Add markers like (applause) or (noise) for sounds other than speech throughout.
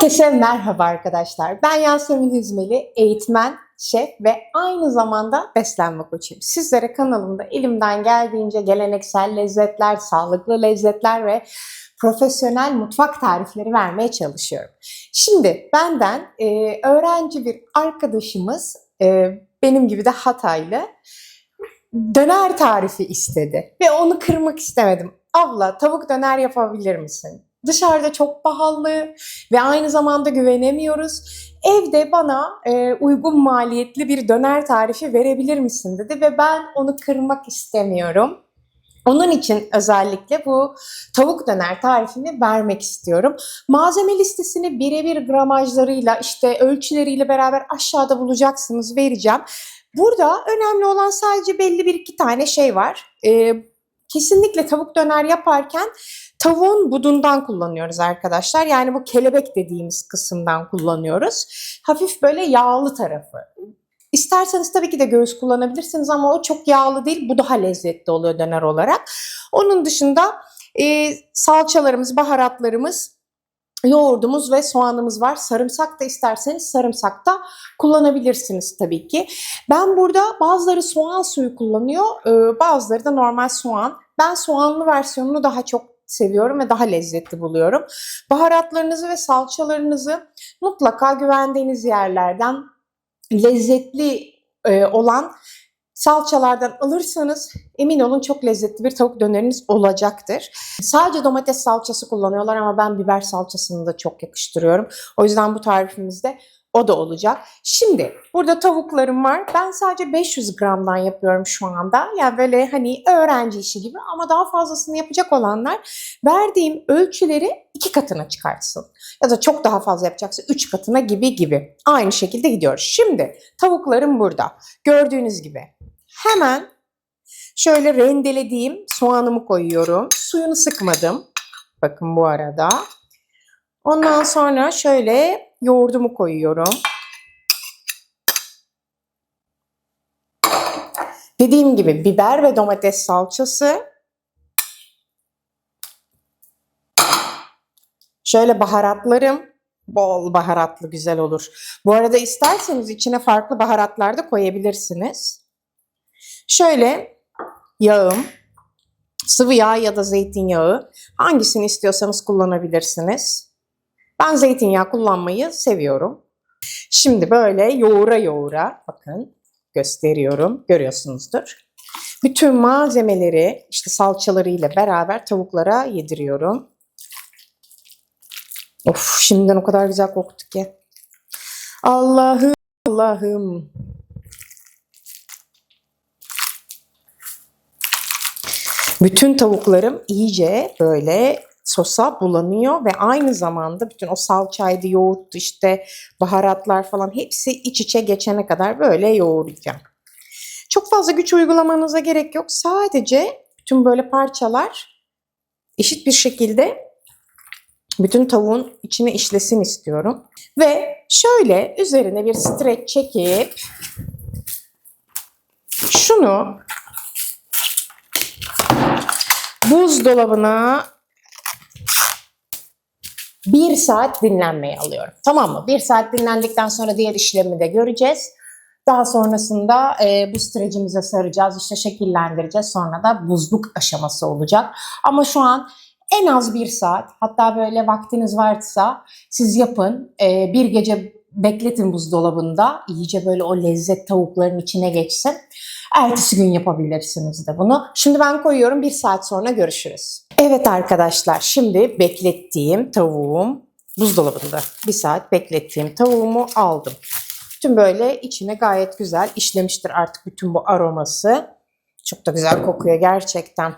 Herkese merhaba arkadaşlar. Ben Yasemin Hizmeli, eğitmen, şef ve aynı zamanda beslenme koçuyum. Sizlere kanalımda elimden geldiğince geleneksel lezzetler, sağlıklı lezzetler ve profesyonel mutfak tarifleri vermeye çalışıyorum. Şimdi benden e, öğrenci bir arkadaşımız, e, benim gibi de Hataylı, döner tarifi istedi. Ve onu kırmak istemedim. Abla tavuk döner yapabilir misin? Dışarıda çok pahalı ve aynı zamanda güvenemiyoruz. Evde bana e, uygun maliyetli bir döner tarifi verebilir misin dedi ve ben onu kırmak istemiyorum. Onun için özellikle bu tavuk döner tarifini vermek istiyorum. Malzeme listesini birebir gramajlarıyla işte ölçüleriyle beraber aşağıda bulacaksınız vereceğim. Burada önemli olan sadece belli bir iki tane şey var. Ee, kesinlikle tavuk döner yaparken tavuğun budundan kullanıyoruz arkadaşlar. Yani bu kelebek dediğimiz kısımdan kullanıyoruz. Hafif böyle yağlı tarafı. İsterseniz tabii ki de göğüs kullanabilirsiniz ama o çok yağlı değil. Bu daha lezzetli oluyor döner olarak. Onun dışında e, salçalarımız, baharatlarımız, yoğurdumuz ve soğanımız var. Sarımsak da isterseniz sarımsak da kullanabilirsiniz tabii ki. Ben burada bazıları soğan suyu kullanıyor, e, bazıları da normal soğan. Ben soğanlı versiyonunu daha çok seviyorum ve daha lezzetli buluyorum. Baharatlarınızı ve salçalarınızı mutlaka güvendiğiniz yerlerden lezzetli e, olan salçalardan alırsanız emin olun çok lezzetli bir tavuk döneriniz olacaktır. Sadece domates salçası kullanıyorlar ama ben biber salçasını da çok yakıştırıyorum. O yüzden bu tarifimizde o da olacak. Şimdi burada tavuklarım var. Ben sadece 500 gramdan yapıyorum şu anda. Yani böyle hani öğrenci işi gibi ama daha fazlasını yapacak olanlar verdiğim ölçüleri iki katına çıkartsın. Ya da çok daha fazla yapacaksa üç katına gibi gibi. Aynı şekilde gidiyoruz. Şimdi tavuklarım burada. Gördüğünüz gibi. Hemen şöyle rendelediğim soğanımı koyuyorum. Suyunu sıkmadım. Bakın bu arada. Ondan sonra şöyle yoğurdumu koyuyorum. Dediğim gibi biber ve domates salçası. Şöyle baharatlarım. Bol baharatlı güzel olur. Bu arada isterseniz içine farklı baharatlar da koyabilirsiniz. Şöyle yağım. Sıvı yağ ya da zeytinyağı. Hangisini istiyorsanız kullanabilirsiniz. Ben zeytinyağı kullanmayı seviyorum. Şimdi böyle yoğura yoğura bakın gösteriyorum. Görüyorsunuzdur. Bütün malzemeleri işte salçalarıyla beraber tavuklara yediriyorum. Of şimdiden o kadar güzel koktu ki. Allah'ım Allah'ım. Bütün tavuklarım iyice böyle sosa bulanıyor ve aynı zamanda bütün o salçaydı, yoğurttu işte baharatlar falan hepsi iç içe geçene kadar böyle yoğuracağım. Çok fazla güç uygulamanıza gerek yok. Sadece bütün böyle parçalar eşit bir şekilde bütün tavuğun içine işlesin istiyorum. Ve şöyle üzerine bir streç çekip şunu buzdolabına bir saat dinlenmeye alıyorum. Tamam mı? Bir saat dinlendikten sonra diğer işlemi de göreceğiz. Daha sonrasında e, bu strecimize saracağız, işte şekillendireceğiz. Sonra da buzluk aşaması olacak. Ama şu an en az bir saat, hatta böyle vaktiniz varsa siz yapın. E, bir gece bekletin buzdolabında. iyice böyle o lezzet tavukların içine geçsin. Ertesi gün yapabilirsiniz de bunu. Şimdi ben koyuyorum bir saat sonra görüşürüz. Evet arkadaşlar şimdi beklettiğim tavuğum buzdolabında. Bir saat beklettiğim tavuğumu aldım. Bütün böyle içine gayet güzel işlemiştir artık bütün bu aroması. Çok da güzel kokuyor gerçekten.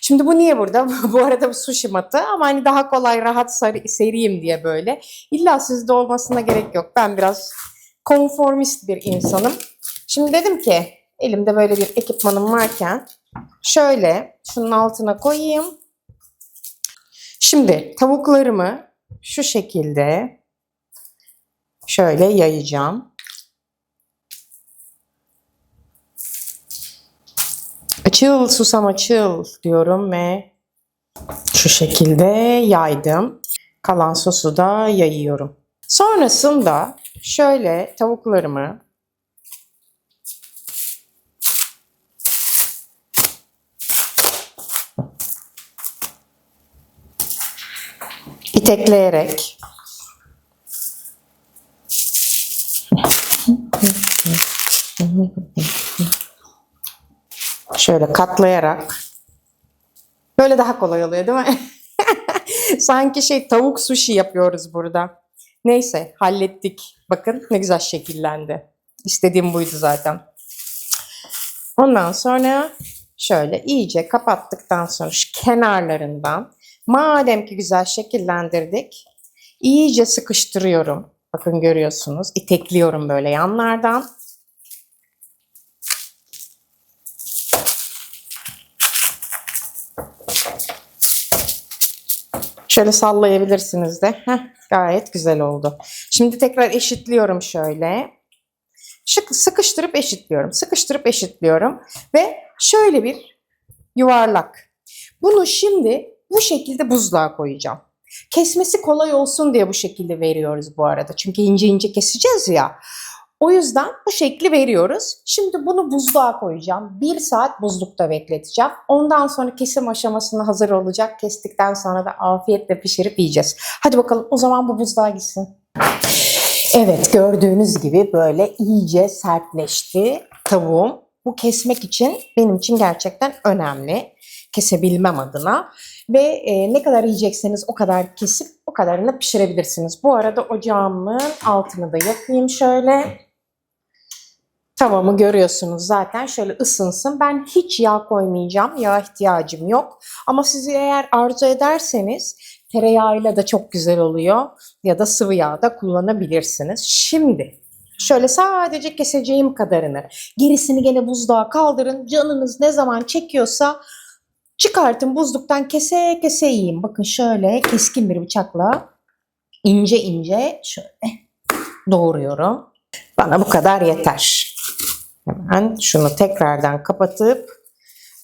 Şimdi bu niye burada? (laughs) bu arada bu sushi matı ama hani daha kolay rahat seriyim diye böyle. İlla sizde olmasına gerek yok. Ben biraz konformist bir insanım. Şimdi dedim ki elimde böyle bir ekipmanım varken şöyle şunun altına koyayım. Şimdi tavuklarımı şu şekilde şöyle yayacağım. Açıl susam açıl diyorum ve şu şekilde yaydım. Kalan sosu da yayıyorum. Sonrasında şöyle tavuklarımı itekleyerek şöyle katlayarak böyle daha kolay oluyor değil mi? (laughs) Sanki şey tavuk sushi yapıyoruz burada. Neyse hallettik. Bakın ne güzel şekillendi. İstediğim buydu zaten. Ondan sonra şöyle iyice kapattıktan sonra şu kenarlarından madem ki güzel şekillendirdik iyice sıkıştırıyorum. Bakın görüyorsunuz. itekliyorum böyle yanlardan. Şöyle sallayabilirsiniz de. Heh, gayet güzel oldu. Şimdi tekrar eşitliyorum şöyle. Şık, sıkıştırıp eşitliyorum. Sıkıştırıp eşitliyorum. Ve şöyle bir yuvarlak. Bunu şimdi bu şekilde buzluğa koyacağım. Kesmesi kolay olsun diye bu şekilde veriyoruz bu arada. Çünkü ince ince keseceğiz ya. O yüzden bu şekli veriyoruz. Şimdi bunu buzluğa koyacağım. Bir saat buzlukta bekleteceğim. Ondan sonra kesim aşamasına hazır olacak. Kestikten sonra da afiyetle pişirip yiyeceğiz. Hadi bakalım o zaman bu buzluğa gitsin. Evet gördüğünüz gibi böyle iyice sertleşti tavuğum. Bu kesmek için benim için gerçekten önemli. Kesebilmem adına. Ve e, ne kadar yiyecekseniz o kadar kesip o kadarını pişirebilirsiniz. Bu arada ocağımın altını da yakayım şöyle. Tavamı görüyorsunuz zaten şöyle ısınsın. Ben hiç yağ koymayacağım. Yağ ihtiyacım yok. Ama siz eğer arzu ederseniz tereyağıyla da çok güzel oluyor. Ya da sıvı yağ da kullanabilirsiniz. Şimdi şöyle sadece keseceğim kadarını. Gerisini gene buzluğa kaldırın. Canınız ne zaman çekiyorsa çıkartın buzluktan kese kese yiyin. Bakın şöyle keskin bir bıçakla ince ince şöyle doğruyorum. Bana bu kadar yeter. Hemen şunu tekrardan kapatıp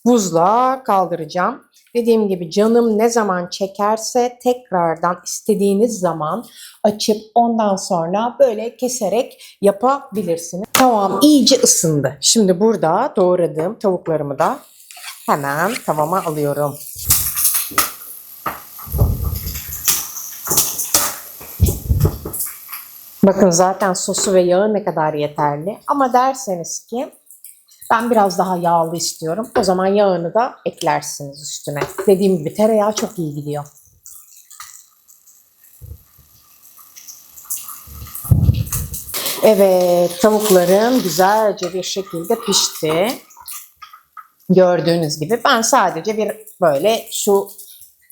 buzluğa kaldıracağım. Dediğim gibi canım ne zaman çekerse tekrardan istediğiniz zaman açıp ondan sonra böyle keserek yapabilirsiniz. Tamam iyice ısındı. Şimdi burada doğradığım tavuklarımı da hemen tavama alıyorum. Bakın zaten sosu ve yağı ne kadar yeterli. Ama derseniz ki ben biraz daha yağlı istiyorum. O zaman yağını da eklersiniz üstüne. Dediğim gibi tereyağı çok iyi gidiyor. Evet, tavuklarım güzelce bir şekilde pişti. Gördüğünüz gibi ben sadece bir böyle şu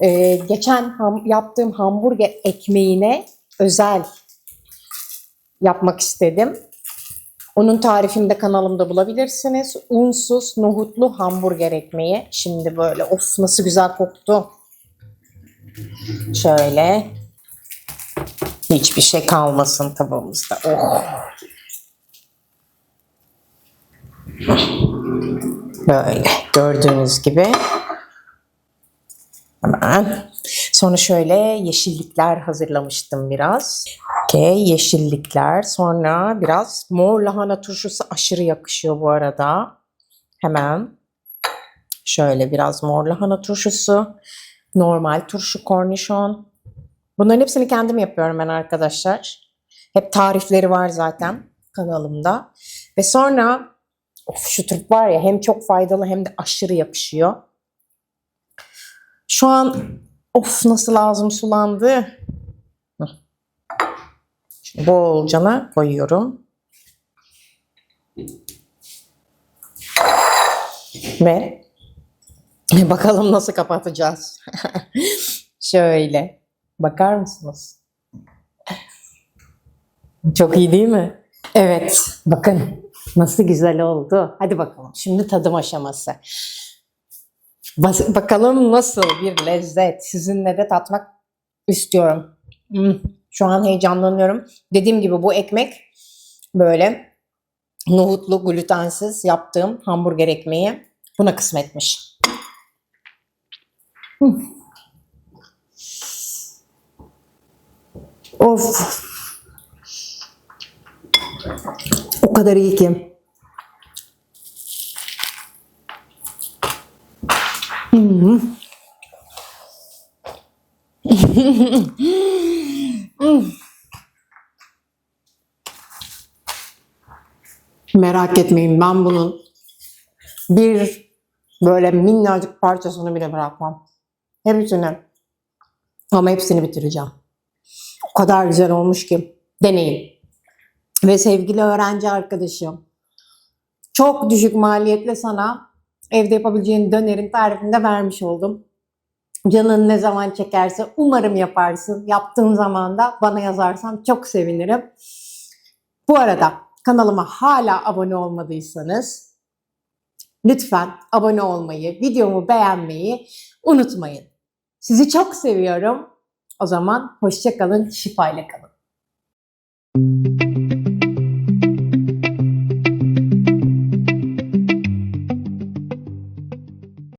e, geçen ham, yaptığım hamburger ekmeğine özel yapmak istedim. Onun tarifini de kanalımda bulabilirsiniz. Unsuz nohutlu hamburger ekmeği. Şimdi böyle of nasıl güzel koktu. Şöyle. Hiçbir şey kalmasın tavamızda. Oh. Böyle gördüğünüz gibi. Hemen. Sonra şöyle yeşillikler hazırlamıştım biraz. Okey yeşillikler. Sonra biraz mor lahana turşusu aşırı yakışıyor bu arada. Hemen şöyle biraz mor lahana turşusu. Normal turşu kornişon. Bunların hepsini kendim yapıyorum ben arkadaşlar. Hep tarifleri var zaten kanalımda. Ve sonra of şu turp var ya hem çok faydalı hem de aşırı yakışıyor. Şu an of nasıl ağzım sulandı. Bolcana koyuyorum. Ve (laughs) bakalım nasıl kapatacağız. (laughs) Şöyle. Bakar mısınız? Çok iyi değil mi? Evet. Bakın nasıl güzel oldu. Hadi bakalım. Şimdi tadım aşaması. Bas- bakalım nasıl bir lezzet. Sizinle de tatmak istiyorum. Hmm, Şu an heyecanlanıyorum. Dediğim gibi bu ekmek böyle nohutlu, glutensiz yaptığım hamburger ekmeği buna kısmetmiş. Of. kadar iyi ki. Hmm. (laughs) Merak etmeyin ben bunun bir böyle minnacık parçasını bile bırakmam. Hepsini. Ama hepsini bitireceğim. O kadar güzel olmuş ki. Deneyin. Ve sevgili öğrenci arkadaşım. Çok düşük maliyetle sana evde yapabileceğin dönerin tarifini de vermiş oldum. Canın ne zaman çekerse umarım yaparsın. Yaptığın zaman da bana yazarsan çok sevinirim. Bu arada kanalıma hala abone olmadıysanız lütfen abone olmayı, videomu beğenmeyi unutmayın. Sizi çok seviyorum. O zaman hoşça kalın, şifayla kalın.